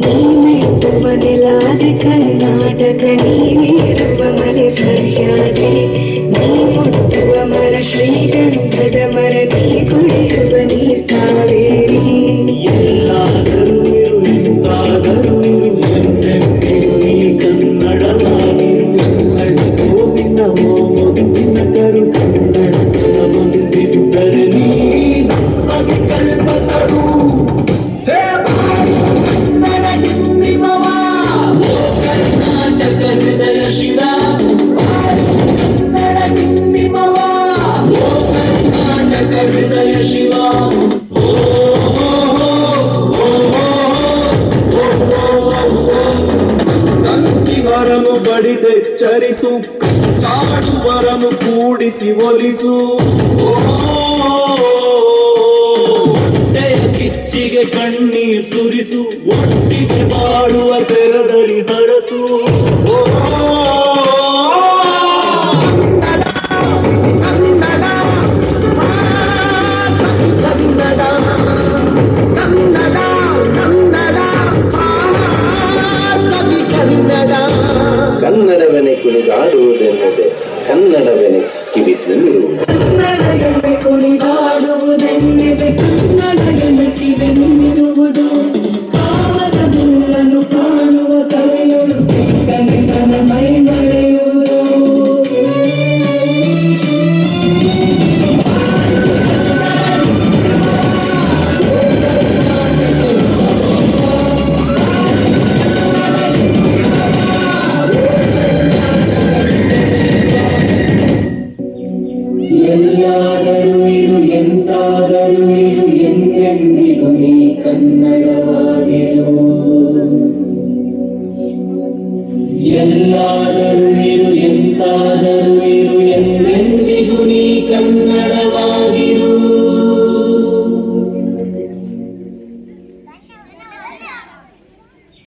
ನೀನೆಟ್ಟುವ ನೆಲಾದೆ ಕರ್ನಾಟಕ ನೀನಿರುವ ಮಲೆ ಸಹ್ಯಾದೆ ನೀ ಶ್ರೀಗಂಧದ ಮರ ನೀ ಕುಡಿಯುವ ನೀರ್ ಕಾವೇರಿ ಎಲ್ಲಾದರೂ ಇರು ಎಂದಾದರೂ ಇರು ಎಂದೆಂದಿಗೂ ನೀ ಕನ್ನಡವಾಗಿರು ಗೋವಿನ ಓ ಮುದ್ದಿನ ಕರು ಕನ್ನಡ ಬಡಿದೆಚ್ಚರಿಸು ಕಾಡುವರನು ಕೂಡಿಸಿ ಒಲಿಸು. ಕಿಚ್ಚಿಗೆ ಕಣ್ಣೀರ್ ಸುರಿಸು. ಒಟ್ಟಿಗೆ ಬಾಳುವ ತೆರದಲ್ಲಿ ಕುಣಿದಾಡುವುದೆನ್ನದೆ ಕನ್ನಡವೆನೆ ಕಿವಿನಲ್ಲಿರುವುದು ಕನ್ನಡವೆನೆ ಕುಣಿದಾಡುವುದೆನ್ನದೆ ಕನ್ನಡವೆನೆ ಕಿವಿನಲ್ಲಿರುವುದು ಕನ್ನಡವಾಗಿರು ಎಲ್ಲಾದರೂ